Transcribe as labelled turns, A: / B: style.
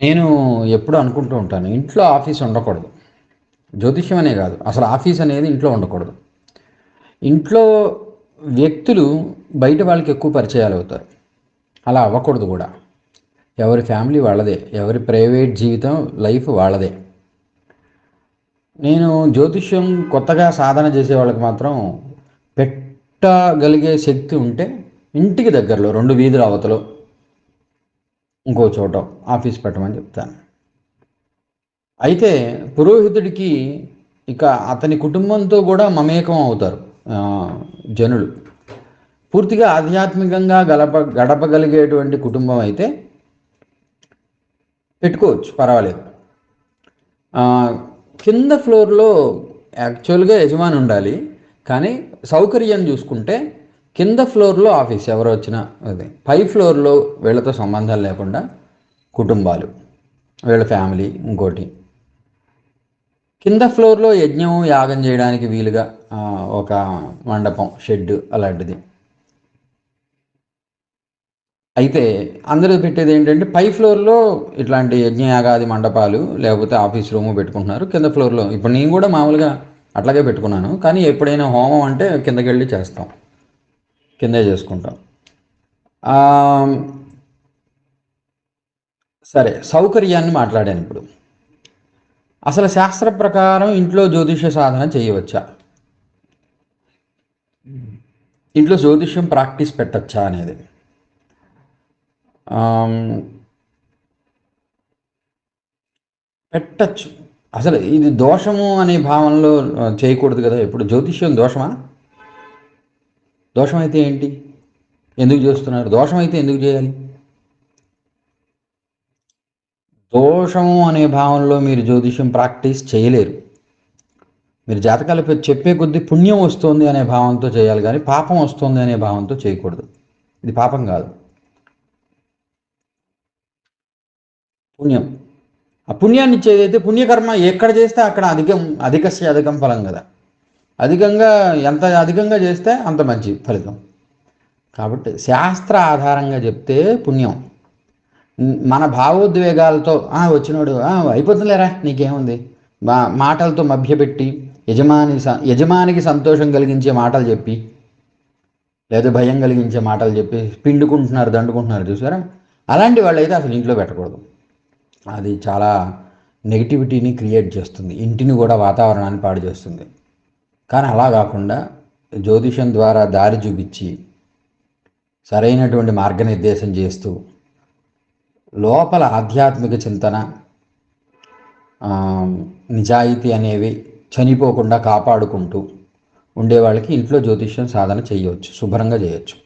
A: నేను ఎప్పుడు అనుకుంటూ ఉంటాను ఇంట్లో ఆఫీస్ ఉండకూడదు. జ్యోతిష్యం అనే కాదు అసలు ఆఫీస్ అనేది ఇంట్లో ఉండకూడదు. ఇంట్లో వ్యక్తులు బయట వాళ్ళకి ఎక్కువ పరిచయాలు అవుతారు. అలా అవ్వకూడదు కూడా. ఎవరి ఫ్యామిలీ వాళ్ళదే ఎవరి ప్రైవేట్ జీవితం లైఫ్ వాళ్ళదే. నేను జ్యోతిష్యం కొత్తగా సాధన చేసే వాళ్ళకి మాత్రం పెట్టగలిగే శక్తి ఉంటే ఇంటికి దగ్గరలో రెండు వీధుల అవతలో ఇంకో చోట ఆఫీస్ పెట్టమని చెప్తాను. అయితే పురోహితుడికి ఇక అతని కుటుంబంతో కూడా మమేకం అవుతారు జనులు. పూర్తిగా ఆధ్యాత్మికంగా గడప గడపగలిగేటువంటి కుటుంబం అయితే పెట్టుకోవచ్చు పర్వాలేదు. కింద ఫ్లోర్లో యాక్చువల్గా యజమాని ఉండాలి కానీ సౌకర్యం చూసుకుంటే కింద ఫ్లోర్లో ఆఫీస్ ఎవరు వచ్చినా అదే. పై ఫ్లోర్లో వీళ్ళతో సంబంధాలు లేకుండా కుటుంబాలు వీళ్ళ ఫ్యామిలీ ఇంకోటి. కింద ఫ్లోర్లో యజ్ఞం యాగం చేయడానికి వీలుగా ఒక మండపం షెడ్ అలాంటిది. అయితే అందరూ పెట్టేది ఏంటంటే పై ఫ్లోర్లో ఇట్లాంటి యజ్ఞయాగాది మండపాలు లేకపోతే ఆఫీస్ రూము పెట్టుకుంటున్నారు. కింద ఫ్లోర్లో ఇప్పుడు నేను కూడా మామూలుగా అట్లాగే పెట్టుకున్నాను. కానీ ఎప్పుడైనా హోమం అంటే కిందకి వెళ్ళి చేస్తాం. కిందే చేసుకుంటాం. సరే సౌకర్యాన్ని మాట్లాడాను ఇప్పుడు. అసలు శాస్త్ర ప్రకారం ఇంట్లో జ్యోతిష సాధన చేయవచ్చా? ఇంట్లో జ్యోతిష్యం ప్రాక్టీస్ పెట్టచ్చా అనేది. పెట్టచ్చు. అసలు ఇది దోషము అనే భావనలో చేయకూడదు కదా? ఇప్పుడు జ్యోతిష్యం దోషమా? దోషం అయితే ఏంటి? ఎందుకు చేస్తున్నారు? దోషం అయితే ఎందుకు చేయాలి? దోషము అనే భావనలో మీరు జ్యోతిష్యం ప్రాక్టీస్ చేయలేరు. మీరు జాతకాలు చెప్పే కొద్దీ పుణ్యం వస్తుంది అనే భావంతో చేయాలి కానీ పాపం వస్తుంది అనే భావంతో చేయకూడదు. ఇది పాపం కాదు. పుణ్యం. ఆ పుణ్యాన్ని ఇచ్చేదైతే పుణ్యకర్మ ఎక్కడ చేస్తే అక్కడ అధికం అధిక అధికం ఫలం కదా. అధికంగా ఎంత అధికంగా చేస్తే అంత మంచి ఫలితం. కాబట్టి శాస్త్ర ఆధారంగా చెప్తే పుణ్యం. మన భావోద్వేగాలతో వచ్చినోడు అయిపోతుందిలేరా నీకేముంది? మా మాటలతో మభ్యపెట్టి యజమాని స- యజమానికి సంతోషం కలిగించే మాటలు చెప్పి లేదా భయం కలిగించే మాటలు చెప్పి పిండుకుంటున్నారు దండుకుంటున్నారు చూసారా? అలాంటి వాళ్ళైతే అసలు ఇంట్లో పెట్టకూడదు. అది చాలా నెగిటివిటీని క్రియేట్ చేస్తుంది. ఇంటిని కూడా వాతావరణాన్ని పాడు చేస్తుంది. కానీ అలా కాకుండా జ్యోతిషం ద్వారా దారి చూపించి సరైనటువంటి మార్గనిర్దేశం చేస్తూ లోపల ఆధ్యాత్మిక చింతన నిజాయితీ అనేవి చనిపోకుండా కాపాడుకుంటూ ఉండే వాళ్ళకి ఇంట్లో జ్యోతిష్యం సాధన చేయవచ్చు శుభ్రంగా చేయవచ్చు